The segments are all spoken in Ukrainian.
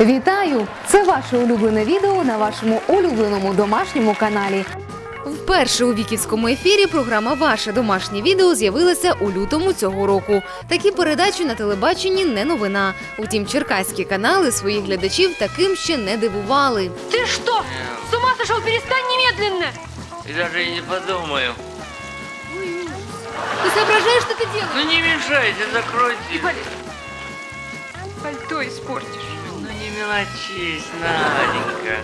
Вітаю! Це ваше улюблене відео на вашому улюбленому домашньому каналі. Вперше у віківському ефірі програма Ваше домашнє відео з'явилася у лютому цього року. Такі передачі на телебаченні не новина. Утім, черкаські канали своїх глядачів таким ще не дивували. Ты что? С ума сошел? Перестань немедленно! И даже и не подумаю. Ты соображаешь, что ты делаешь? Ну не мешайте, закройте. Ипполит, пальто испортишь. Мелочись, Наденька.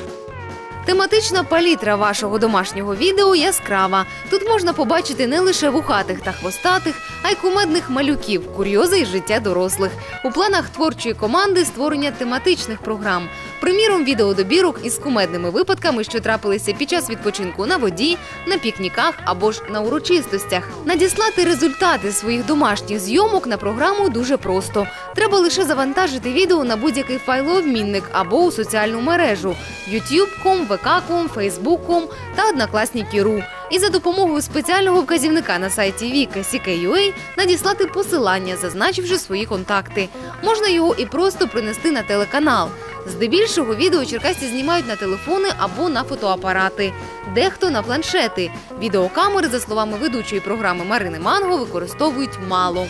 Тематична палітра вашого домашнього відео яскрава. Тут можна побачити не лише вухатих та хвостатих, а й кумедних малюків, курйози і життя дорослих. У планах творчої команди створення тематичних програм. Приміром, відеодобірок із кумедними випадками, що трапилися під час відпочинку на воді, на пікніках або ж на урочистостях. Надіслати результати своїх домашніх зйомок на програму дуже просто. Треба лише завантажити відео на будь-який файлообмінник або у соціальну мережу YouTube.com, VK.com, Facebook.com та Однокласники.ru. І за допомогою спеціального вказівника на сайті Віка CK.ua надіслати посилання, зазначивши свої контакти. Можна його і просто принести на телеканал. Здебільшого відео черкасці знімають на телефони або на фотоапарати, дехто на планшети. Відеокамери, за словами ведучої програми Марини Манго, використовують мало.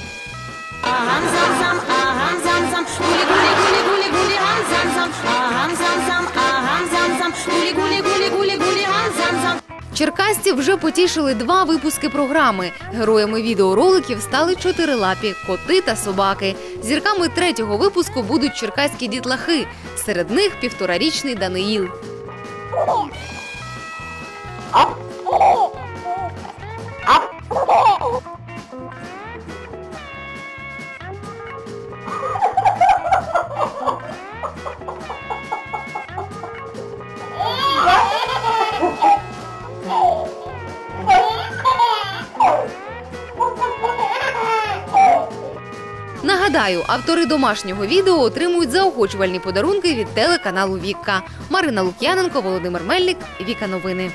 Ага, зам, зам, aham Черкасці вже потішили два випуски програми. Героями відеороликів стали чотирилапі коти та собаки. Зірками третього випуску будуть черкаські дітлахи. Серед них півторарічний Даниїл. Нагадаю, автори домашнього відео отримують заохочувальні подарунки від телеканалу Вікка. Марина Лук'яненко, Володимир Мельник, Віка Новини.